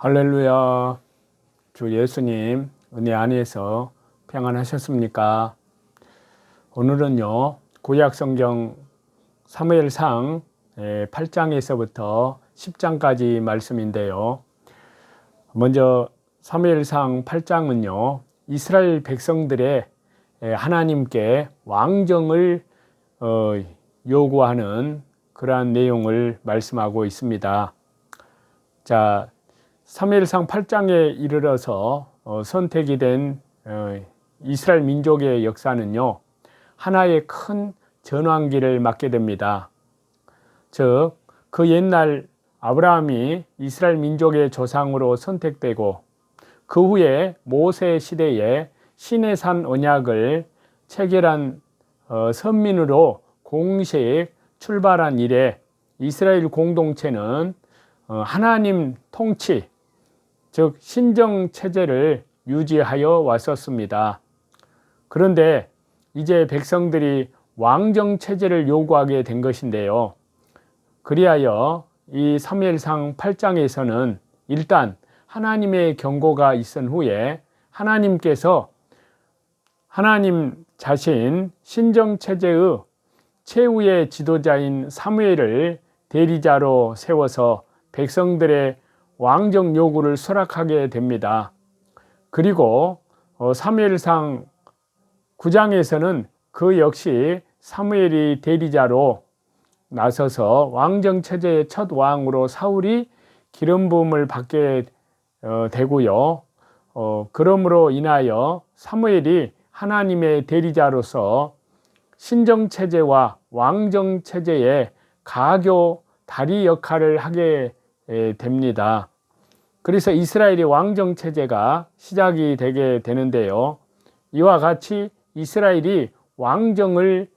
할렐루야. 주 예수님 은혜 안에서 평안하셨습니까? 오늘은요. 구약 성경 사무엘상 8장에서부터 10장까지 말씀인데요. 먼저 사무엘상 8장은요. 이스라엘 백성들의 하나님께 왕정을 어, 요구하는 그러한 내용을 말씀하고 있습니다. 자, 사무엘상 8장에 이르러서 어, 선택이 된 어, 이스라엘 민족의 역사는요. 하나의 큰 전환기를 맞게 됩니다. 즉, 그 옛날 아브라함이 이스라엘 민족의 조상으로 선택되고 그 후에 모세 시대에 시내산 언약을 체결한 어, 선민으로 공식 출발한 이래 이스라엘 공동체는 어, 하나님 통치, 즉 신정 체제를 유지하여 왔었습니다. 그런데 이제 백성들이 왕정 체제를 요구하게 된 것인데요. 그리하여 이 사무엘상 8장에서는 일단 하나님의 경고가 있은 후에 하나님께서 하나님 자신 신정 체제의 최후의 지도자인 사무엘을 대리자로 세워서 백성들의 왕정 요구를 수락하게 됩니다. 그리고 어, 사무엘상 9장에서는 그 역시 사무엘이 대리자로 나서서 왕정 체제의 첫 왕으로 사울이 기름 부음을 받게 어, 되고요. 어, 그러므로 인하여 사무엘이 하나님의 대리자로서 신정 체제와 왕정 체제의 가교 다리 역할을 하게 됩니다. 그래서 이스라엘의 왕정 체제가 시작이 되게 되는데요. 이와 같이 이스라엘이 왕정을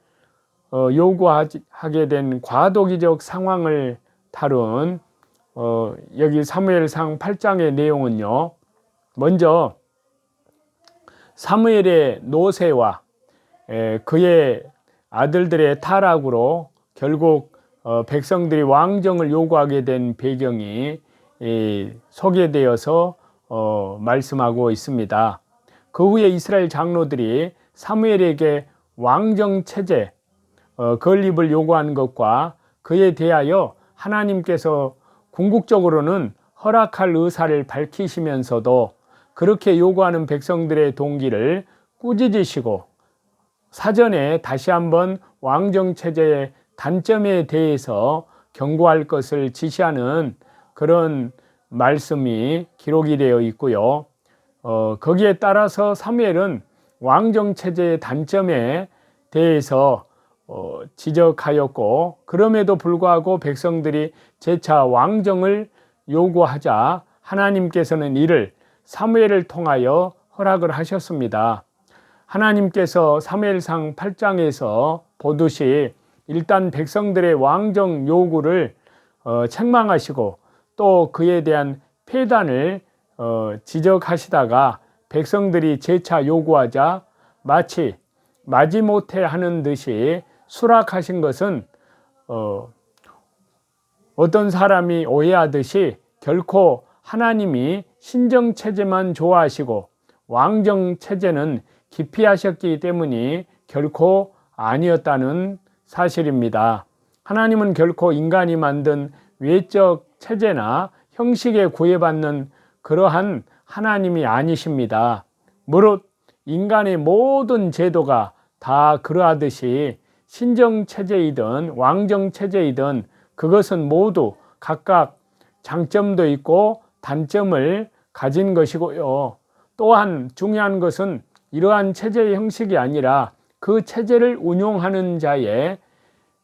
어, 요구하게 된 과도기적 상황을 다룬 어, 여기 사무엘상 8장의 내용은요. 먼저 사무엘의 노세와 그의 아들들의 타락으로 결국 어, 백성들이 왕정을 요구하게 된 배경이 소개되어서 어, 말씀하고 있습니다. 그 후에 이스라엘 장로들이 사무엘에게 왕정 체제 어, 건립을 요구하는 것과 그에 대하여 하나님께서 궁극적으로는 허락할 의사를 밝히시면서도 그렇게 요구하는 백성들의 동기를 꾸짖으시고 사전에 다시 한번 왕정 체제의 단점에 대해서 경고할 것을 지시하는 그런 말씀이 기록이 되어 있고요. 어, 거기에 따라서 사무엘은 왕정 체제의 단점에 대해서 어, 지적하였고 그럼에도 불구하고 백성들이 재차 왕정을 요구하자 하나님께서는 이를 사무엘을 통하여 허락을 하셨습니다. 하나님께서 사무엘상 8장에서 보듯이 일단 백성들의 왕정 요구를 어, 책망하시고 또 그에 대한 폐단을 어, 지적하시다가 백성들이 재차 요구하자 마치 마지못해 하는 듯이 수락하신 것은 어, 어떤 사람이 오해하듯이 결코 하나님이 신정 체제만 좋아하시고 왕정 체제는 기피하셨기 때문이 결코 아니었다는 사실입니다. 하나님은 결코 인간이 만든 외적 체제나 형식에 구애받는 그러한 하나님이 아니십니다. 무릇 인간의 모든 제도가 다 그러하듯이 신정 체제이든 왕정 체제이든 그것은 모두 각각 장점도 있고 단점을 가진 것이고요. 또한 중요한 것은 이러한 체제의 형식이 아니라 그 체제를 운용하는 자의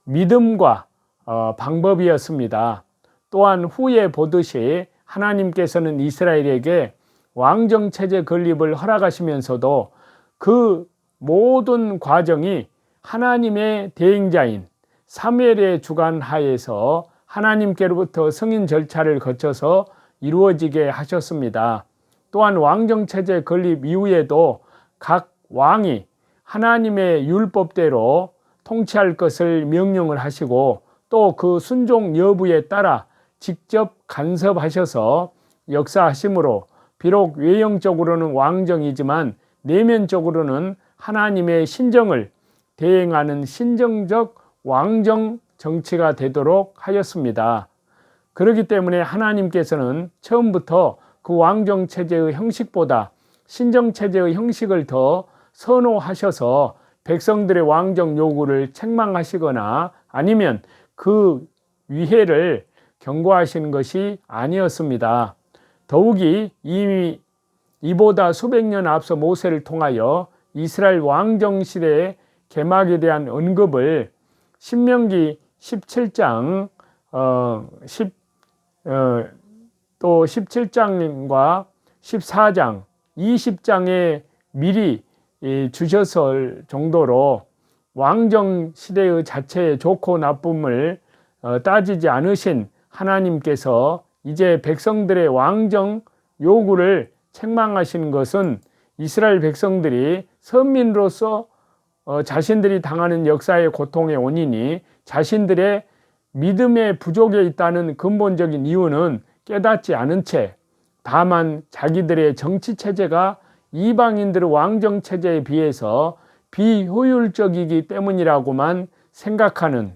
믿음과 어, 방법이었습니다. 또한 후에 보듯이 하나님께서는 이스라엘에게 왕정 체제 건립을 허락하시면서도 그 모든 과정이 하나님의 대행자인 사무엘의 주관 하에서 하나님께로부터 승인 절차를 거쳐서 이루어지게 하셨습니다. 또한 왕정 체제 건립 이후에도 각 왕이 하나님의 율법대로 통치할 것을 명령을 하시고 또 그 순종 여부에 따라 직접 간섭하셔서 역사하심으로 비록 외형적으로는 왕정이지만 내면적으로는 하나님의 신정을 대행하는 신정적 왕정 정치가 되도록 하였습니다. 그렇기 때문에 하나님께서는 처음부터 그 왕정 체제의 형식보다 신정 체제의 형식을 더 선호하셔서 백성들의 왕정 요구를 책망하시거나 아니면 그 위해를 경고하시는 것이 아니었습니다. 더욱이 이미 이보다 수백 년 앞서 모세를 통하여 이스라엘 왕정 시대의 개막에 대한 언급을 신명기 17장 어, 10, 어, 또 17장과 14장, 20장에 미리 주셨을 정도로 왕정 시대의 자체의 좋고 나쁨을 어, 따지지 않으신 하나님께서 이제 백성들의 왕정 요구를 책망하시는 것은 이스라엘 백성들이 선민으로서 어, 자신들이 당하는 역사의 고통의 원인이 자신들의 믿음의 부족에 있다는 근본적인 이유는 깨닫지 않은 채 다만 자기들의 정치 체제가 이방인들의 왕정 체제에 비해서 비효율적이기 때문이라고만 생각하는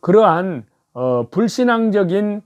그러한 어, 불신앙적인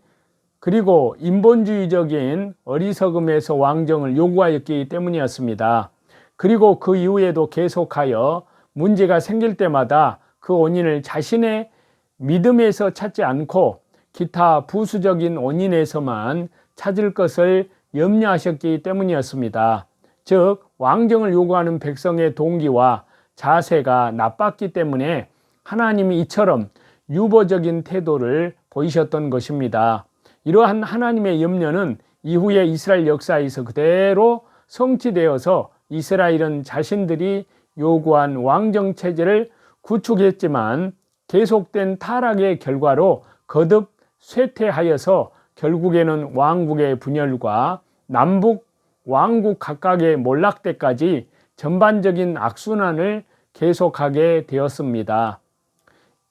그리고 인본주의적인 어리석음에서 왕정을 요구하였기 때문이었습니다. 그리고 그 이후에도 계속하여 문제가 생길 때마다 그 원인을 자신의 믿음에서 찾지 않고 기타 부수적인 원인에서만 찾을 것을 염려하셨기 때문이었습니다. 즉, 왕정을 요구하는 백성의 동기와 자세가 나빴기 때문에 하나님이 이처럼 유보적인 태도를 보이셨던 것입니다. 이러한 하나님의 염려는 이후에 이스라엘 역사에서 그대로 성취되어서 이스라엘은 자신들이 요구한 왕정 체제를 구축했지만 계속된 타락의 결과로 거듭 쇠퇴하여서 결국에는 왕국의 분열과 남북 왕국 각각의 몰락 때까지 전반적인 악순환을 계속하게 되었습니다.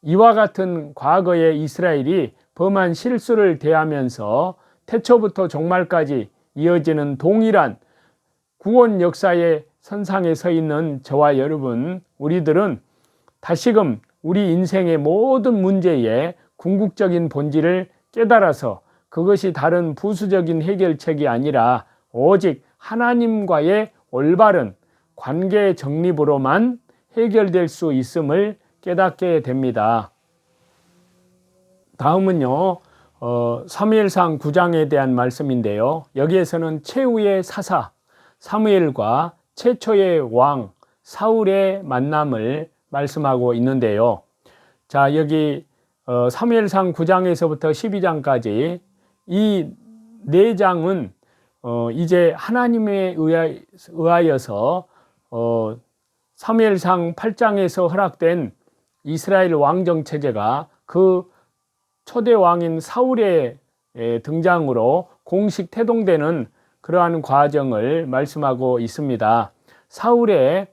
이와 같은 과거의 이스라엘이 범한 실수를 대하면서 태초부터 종말까지 이어지는 동일한 구원 역사의 선상에 서 있는 저와 여러분, 우리들은 다시금 우리 인생의 모든 문제에 궁극적인 본질을 깨달아서 그것이 다른 부수적인 해결책이 아니라 오직 하나님과의 올바른 관계 정립으로만 해결될 수 있음을 깨닫게 됩니다. 다음은요, 어, 사무엘상 9장에 대한 말씀인데요. 여기에서는 최후의 사사 사무엘과 최초의 왕 사울의 만남을 말씀하고 있는데요. 자, 여기 어, 사무엘상 9장에서부터 12장까지 이네 장은 어, 이제 하나님에 의하여서 어, 사무엘상 8장에서 허락된 이스라엘 왕정 체제가 그 초대 왕인 사울의 등장으로 공식 태동되는 그러한 과정을 말씀하고 있습니다. 사울의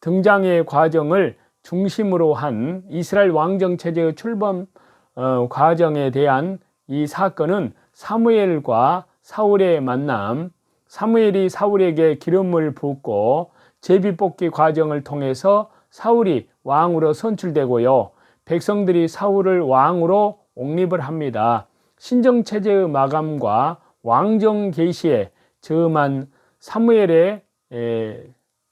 등장의 과정을 중심으로 한 이스라엘 왕정 체제의 출범 어, 과정에 대한 이 사건은 사무엘과 사울의 만남, 사무엘이 사울에게 기름을 붓고 제비 뽑기 과정을 통해서 사울이 왕으로 선출되고요. 백성들이 사울을 왕으로 옹립을 합니다. 신정 체제의 마감과 왕정 계시에 저음한 사무엘의 에,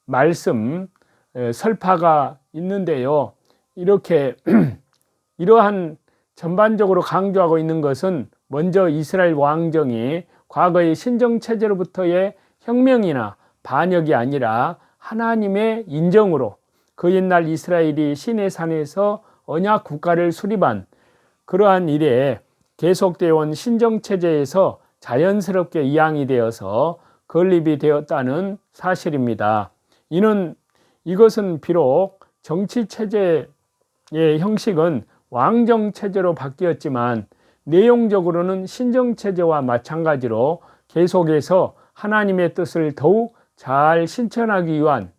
말씀 에, 설파가 있는데요. 이렇게 이러한 전반적으로 강조하고 있는 것은 먼저 이스라엘 왕정이 과거의 신정 체제로부터의 혁명이나 반역이 아니라 하나님의 인정으로 그 옛날 이스라엘이 신의 산에서 언약 국가를 수립한 그러한 일에 계속되어 온 신정 체제에서 자연스럽게 이양이 되어서 건립이 되었다는 사실입니다. 이는 이것은 비록 정치 체제의 형식은 왕정 체제로 바뀌었지만 내용적으로는 신정 체제와 마찬가지로 계속해서 하나님의 뜻을 더욱 잘 실천하기 위한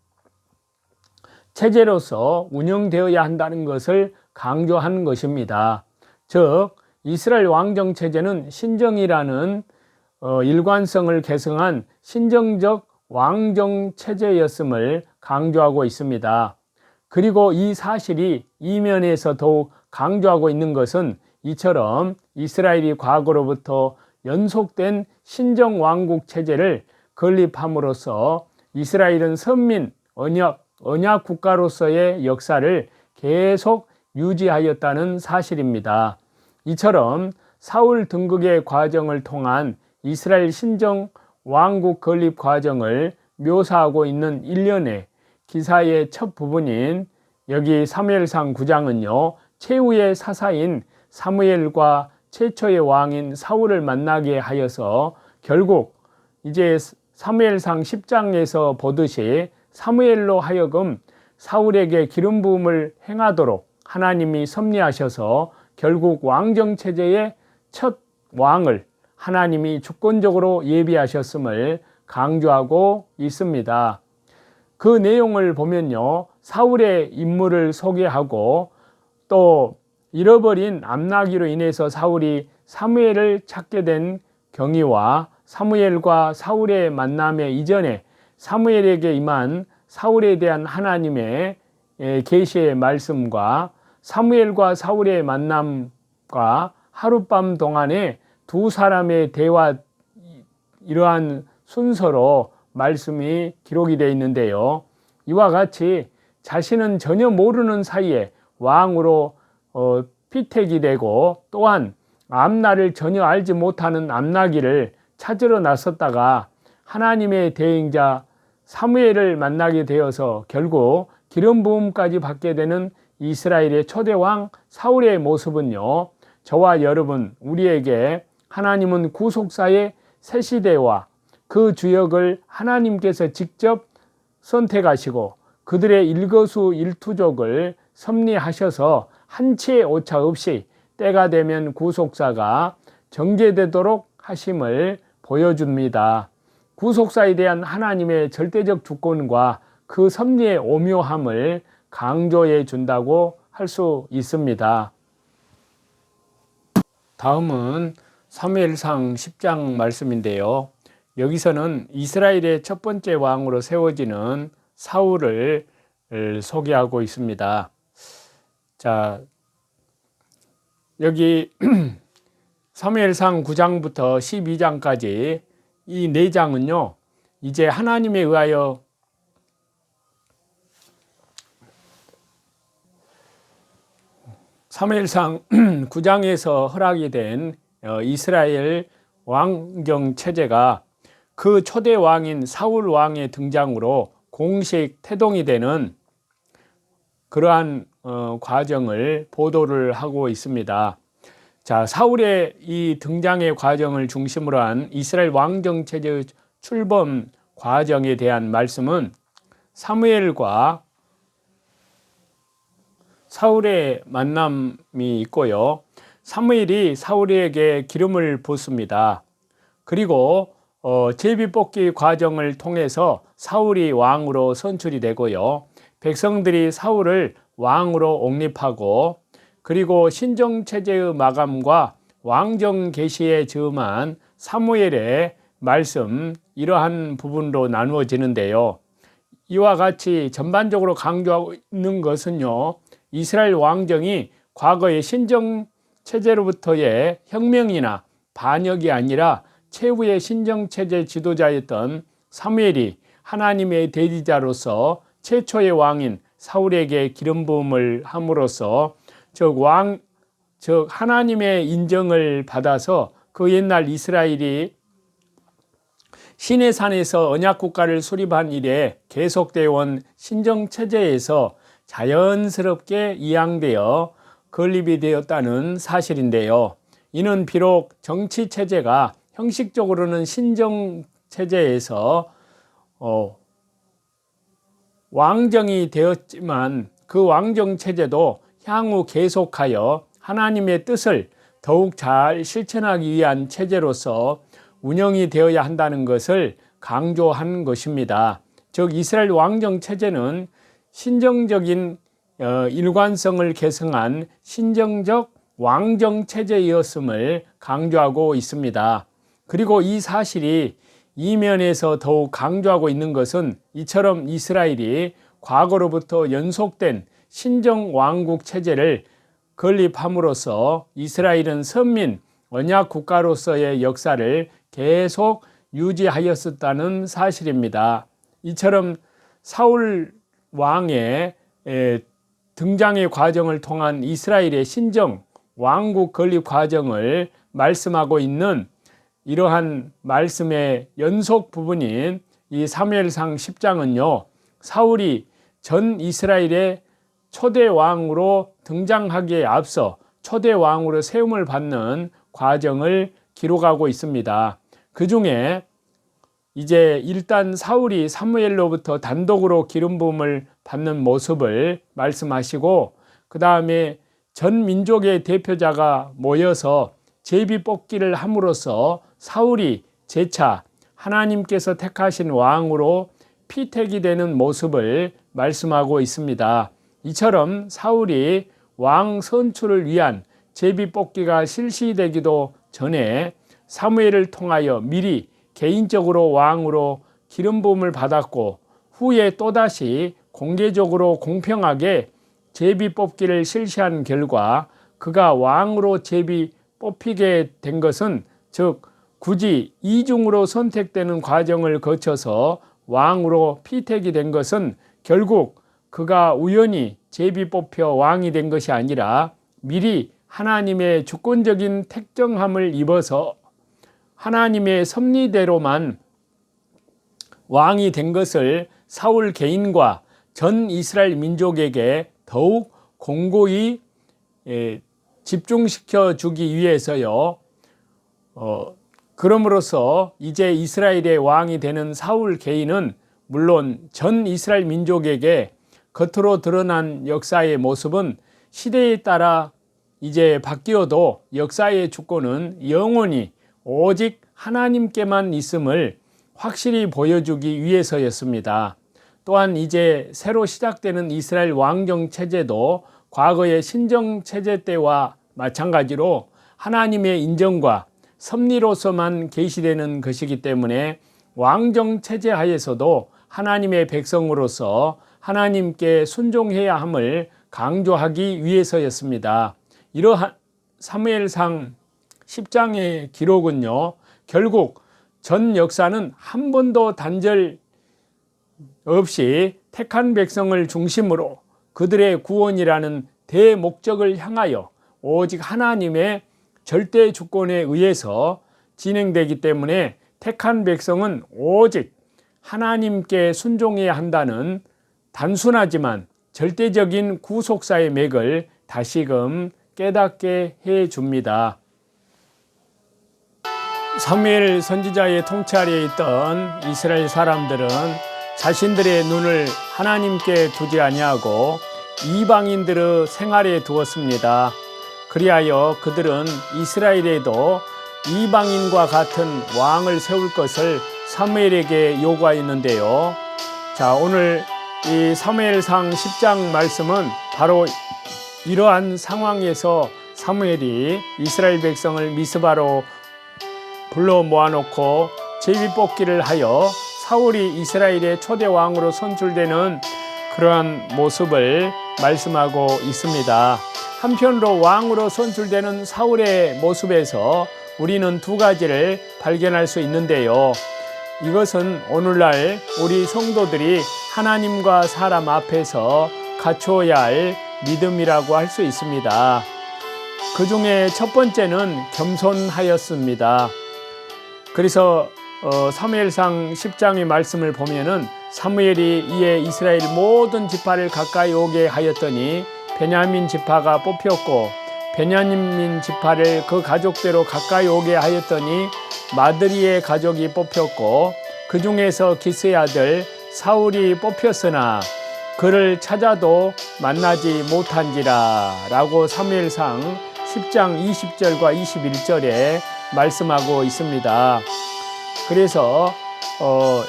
체제로서 운영되어야 한다는 것을 강조하는 것입니다. 즉, 이스라엘 왕정 체제는 신정이라는 어, 일관성을 개성한 신정적 왕정 체제였음을 강조하고 있습니다. 그리고 이 사실이 이면에서 더욱 강조하고 있는 것은 이처럼 이스라엘이 과거로부터 연속된 신정 왕국 체제를 건립함으로써 이스라엘은 선민 언약 언약 국가로서의 역사를 계속 유지하였다는 사실입니다. 이처럼 사울 등극의 과정을 통한 이스라엘 신정 왕국 건립 과정을 묘사하고 있는 일련의 기사의 첫 부분인 여기 사무엘상 9장은요. 최후의 사사인 사무엘과 최초의 왕인 사울을 만나게 하여서 결국 이제 사무엘상 10장에서 보듯이 사무엘로 하여금 사울에게 기름 부음을 행하도록 하나님이 섭리하셔서 결국 왕정 체제의 첫 왕을 하나님이 주권적으로 예비하셨음을 강조하고 있습니다. 그 내용을 보면요. 사울의 인물을 소개하고 또 잃어버린 암나기로 인해서 사울이 사무엘을 찾게 된 경위와 사무엘과 사울의 만남의 이전에 사무엘에게 임한 사울에 대한 하나님의 계시의 말씀과 사무엘과 사울의 만남과 하룻밤 동안에 두 사람의 대화 이러한 순서로 말씀이 기록이 되어 있는데요. 이와 같이 자신은 전혀 모르는 사이에 왕으로 어, 피택이 되고 또한 암나를 전혀 알지 못하는 암나기를 찾으러 나섰다가 하나님의 대행자 사무엘을 만나게 되어서 결국 기름 부음까지 받게 되는 이스라엘의 초대 왕 사울의 모습은요. 저와 여러분 우리에게 하나님은 구속사의 새 시대와 그 주역을 하나님께서 직접 선택하시고 그들의 일거수 일투족을 섭리하셔서 한치의 오차 없이 때가 되면 구속사가 정제되도록 하심을 보여줍니다. 구속사에 대한 하나님의 절대적 주권과 그 섭리의 오묘함을 강조해 준다고 할 수 있습니다. 다음은 사무엘상 10장 말씀인데요. 여기서는 이스라엘의 첫 번째 왕으로 세워지는 사울을 소개하고 있습니다. 자, 여기 사무엘상 9장부터 12장까지 이 네 장은요, 이제 하나님에 의하여 사무엘상 9장에서 허락이 된 어, 이스라엘 왕정 체제가 그 초대 왕인 사울 왕의 등장으로 공식 태동이 되는 그러한 어, 과정을 보도를 하고 있습니다. 자, 사울의 이 등장의 과정을 중심으로 한 이스라엘 왕정 체제의 출범 과정에 대한 말씀은 사무엘과 사울의 만남이 있고요. 사무엘이 사울에게 기름을 붓습니다. 그리고 어, 제비 뽑기 과정을 통해서 사울이 왕으로 선출이 되고요. 백성들이 사울을 왕으로 옹립하고 그리고 신정 체제의 마감과 왕정 계시에 즈음한 사무엘의 말씀 이러한 부분으로 나누어지는데요. 이와 같이 전반적으로 강조하고 있는 것은요. 이스라엘 왕정이 과거의 신정 체제로부터의 혁명이나 반역이 아니라 최후의 신정 체제 지도자였던 사무엘이 하나님의 대리자로서 최초의 왕인 사울에게 기름 부음을 함으로써 즉 왕, 즉 하나님의 인정을 받아서 그 옛날 이스라엘이 신의 산에서 언약 국가를 수립한 이래 계속되어 온 신정 체제에서 자연스럽게 이양되어 건립이 되었다는 사실인데요. 이는 비록 정치 체제가 형식적으로는 신정 체제에서 어, 왕정이 되었지만 그 왕정 체제도 향후 계속하여 하나님의 뜻을 더욱 잘 실천하기 위한 체제로서 운영이 되어야 한다는 것을 강조한 것입니다. 즉 이스라엘 왕정 체제는 신정적인 어, 일관성을 계승한 신정적 왕정 체제였음을 강조하고 있습니다. 그리고 이 사실이 이면에서 더욱 강조하고 있는 것은 이처럼 이스라엘이 과거로부터 연속된 신정 왕국 체제를 건립함으로써 이스라엘은 선민 언약 국가로서의 역사를 계속 유지하였었다는 사실입니다. 이처럼 사울 왕의 등장의 과정을 통한 이스라엘의 신정 왕국 건립 과정을 말씀하고 있는 이러한 말씀의 연속 부분인 이 사무엘상 10장은요. 사울이 전 이스라엘의 초대 왕으로 등장하기에 앞서 초대 왕으로 세움을 받는 과정을 기록하고 있습니다. 그 중에 이제 일단 사울이 사무엘로부터 단독으로 기름 부음을 받는 모습을 말씀하시고 그 다음에 전 민족의 대표자가 모여서 제비 뽑기를 함으로써 사울이 재차 하나님께서 택하신 왕으로 피택이 되는 모습을 말씀하고 있습니다. 이처럼 사울이 왕 선출을 위한 제비 뽑기가 실시되기도 전에 사무엘을 통하여 미리 개인적으로 왕으로 기름 부음을 받았고 후에 또다시 공개적으로 공평하게 제비 뽑기를 실시한 결과 그가 왕으로 제비 뽑히게 된 것은 즉 굳이 이중으로 선택되는 과정을 거쳐서 왕으로 피택이 된 것은 결국 그가 우연히 제비 뽑혀 왕이 된 것이 아니라 미리 하나님의 주권적인 택정함을 입어서 하나님의 섭리대로만 왕이 된 것을 사울 개인과 전 이스라엘 민족에게 더욱 공고히 예, 집중시켜 주기 위해서요. 어, 그럼으로써 이제 이스라엘의 왕이 되는 사울 개인은 물론 전 이스라엘 민족에게 겉으로 드러난 역사의 모습은 시대에 따라 이제 바뀌어도 역사의 주권은 영원히 오직 하나님께만 있음을 확실히 보여주기 위해서였습니다. 또한 이제 새로 시작되는 이스라엘 왕정 체제도 과거의 신정 체제 때와 마찬가지로 하나님의 인정과 섭리로서만 계시되는 것이기 때문에 왕정 체제 하에서도 하나님의 백성으로서 하나님께 순종해야 함을 강조하기 위해서였습니다. 이러한 사무엘상 10장의 기록은요, 결국 전 역사는 한 번도 단절 없이 택한 백성을 중심으로 그들의 구원이라는 대목적을 향하여 오직 하나님의 절대 주권에 의해서 진행되기 때문에 택한 백성은 오직 하나님께 순종해야 한다는 단순하지만 절대적인 구속사의 맥을 다시금 깨닫게 해 줍니다. 사무엘 선지자의 통찰에 있던 이스라엘 사람들은 자신들의 눈을 하나님께 두지 아니하고 이방인들의 생활에 두었습니다. 그리하여 그들은 이스라엘에도 이방인과 같은 왕을 세울 것을 사무엘에게 요구하였는데요. 자, 오늘 이 사무엘상 10장 말씀은 바로 이러한 상황에서 사무엘이 이스라엘 백성을 미스바로 불러 모아놓고 제비 뽑기를 하여 사울이 이스라엘의 초대 왕으로 선출되는 그러한 모습을 말씀하고 있습니다. 한편으로 왕으로 선출되는 사울의 모습에서 우리는 두 가지를 발견할 수 있는데요. 이것은 오늘날 우리 성도들이 하나님과 사람 앞에서 갖추어야 할 믿음이라고 할 수 있습니다. 그 중에 첫 번째는 겸손하였습니다. 그래서 어, 사무엘상 10장의 말씀을 보면은 사무엘이 이에 이스라엘 모든 지파를 가까이 오게 하였더니 베냐민 지파가 뽑혔고 베냐민 지파를 그 가족대로 가까이 오게 하였더니 마드리의 가족이 뽑혔고 그 중에서 기스의 아들 사울이 뽑혔으나 그를 찾아도 만나지 못한지라 라고 사무엘상 10장 20절과 21절에 말씀하고 있습니다. 그래서 어,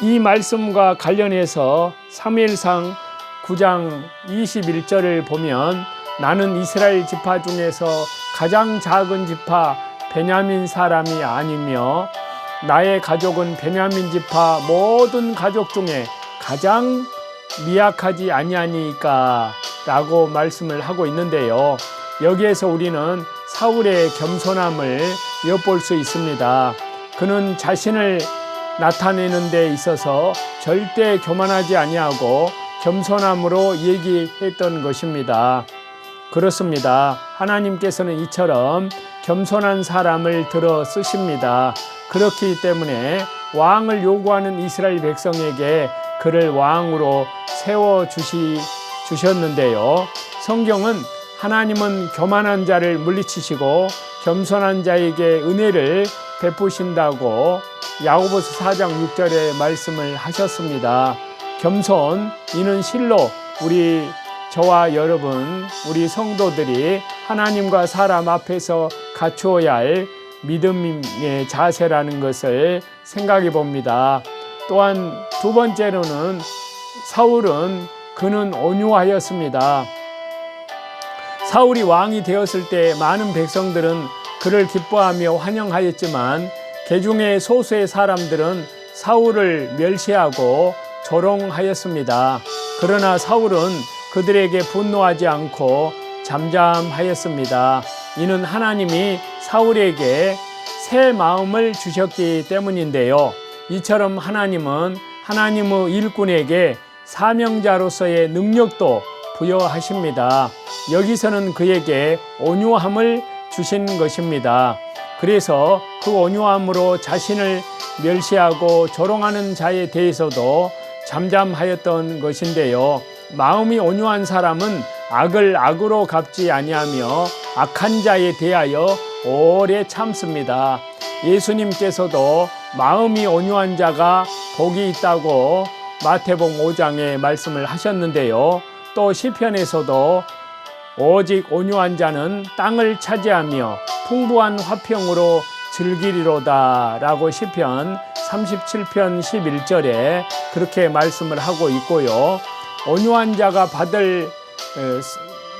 이 말씀과 관련해서 사무엘상 9장 21절을 보면 나는 이스라엘 지파 중에서 가장 작은 지파 베냐민 사람이 아니며 나의 가족은 베냐민 지파 모든 가족 중에 가장 미약하지 아니하니까 라고 말씀을 하고 있는데요. 여기에서 우리는 사울의 겸손함을 엿볼 수 있습니다. 그는 자신을 나타내는 데 있어서 절대 교만하지 아니하고 겸손함으로 얘기했던 것입니다. 그렇습니다. 하나님께서는 이처럼 겸손한 사람을 들어 쓰십니다. 그렇기 때문에 왕을 요구하는 이스라엘 백성에게 그를 왕으로 세워 주시 주셨는데요. 성경은 하나님은 교만한 자를 물리치시고 겸손한 자에게 은혜를 베푸신다고 야고보서 4장 6절에 말씀을 하셨습니다. 겸손 이는 실로 우리 저와 여러분 우리 성도들이 하나님과 사람 앞에서 갖추어야 할 믿음의 자세라는 것을 생각해 봅니다. 또한 두 번째로는 사울은 그는 온유하였습니다. 사울이 왕이 되었을 때 많은 백성들은 그를 기뻐하며 환영하였지만 개중의 소수의 사람들은 사울을 멸시하고 조롱하였습니다. 그러나 사울은 그들에게 분노하지 않고 잠잠하였습니다. 이는 하나님이 사울에게 새 마음을 주셨기 때문인데요. 이처럼 하나님은 하나님의 일꾼에게 사명자로서의 능력도 부여하십니다. 여기서는 그에게 온유함을 주신 것입니다. 그래서 그 온유함으로 자신을 멸시하고 조롱하는 자에 대해서도 잠잠하였던 것인데요. 마음이 온유한 사람은 악을 악으로 갚지 아니하며 악한 자에 대하여 오래 참습니다. 예수님께서도 마음이 온유한 자가 복이 있다고 마태복음 5장에 말씀을 하셨는데요. 또 시편에서도 오직 온유한 자는 땅을 차지하며 풍부한 화평으로 즐기리로다라고 시편 37편 11절에 그렇게 말씀을 하고 있고요. 온유한 자가 받을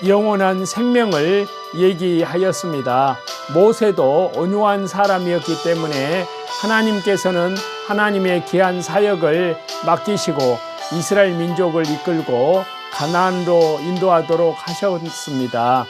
영원한 생명을 얘기하였습니다. 모세도 온유한 사람이었기 때문에 하나님께서는 하나님의 귀한 사역을 맡기시고 이스라엘 민족을 이끌고 가나안으로 인도하도록 하셨습니다.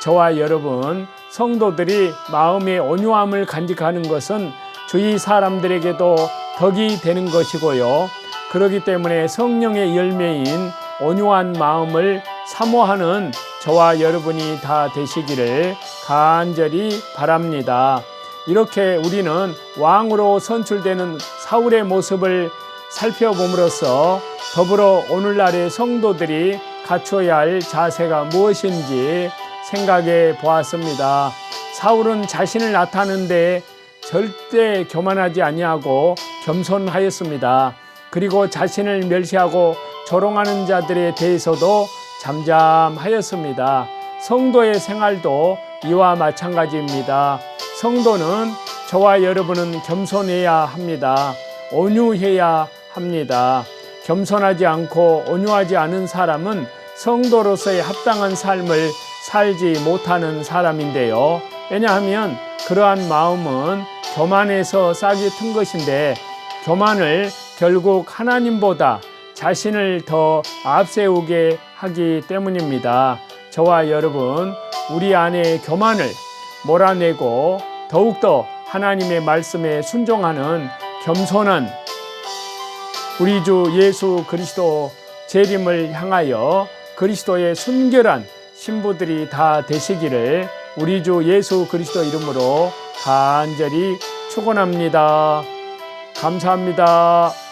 저와 여러분 성도들이 마음의 온유함을 간직하는 것은 주위 사람들에게도 덕이 되는 것이고요. 그렇기 때문에 성령의 열매인 온유한 마음을 사모하는 저와 여러분이 다 되시기를 간절히 바랍니다. 이렇게 우리는 왕으로 선출되는 사울의 모습을 살펴봄으로써 더불어 오늘날의 성도들이 갖춰야 할 자세가 무엇인지 생각해 보았습니다. 사울은 자신을 나타내는데 절대 교만하지 아니하고 겸손하였습니다. 그리고 자신을 멸시하고 조롱하는 자들에 대해서도 잠잠하였습니다. 성도의 생활도 이와 마찬가지입니다. 성도는 저와 여러분은 겸손해야 합니다. 온유해야 합니다. 겸손하지 않고 온유하지 않은 사람은 성도로서의 합당한 삶을 살지 못하는 사람인데요. 왜냐하면 그러한 마음은 교만에서 싹이 튼 것인데 교만을 결국 하나님보다 자신을 더 앞세우게 하기 때문입니다. 저와 여러분, 우리 안에 교만을 몰아내고 더욱더 하나님의 말씀에 순종하는 겸손한 우리 주 예수 그리스도 재림을 향하여 그리스도의 순결한 신부들이 다 되시기를 우리 주 예수 그리스도 이름으로 간절히 축원합니다. 감사합니다.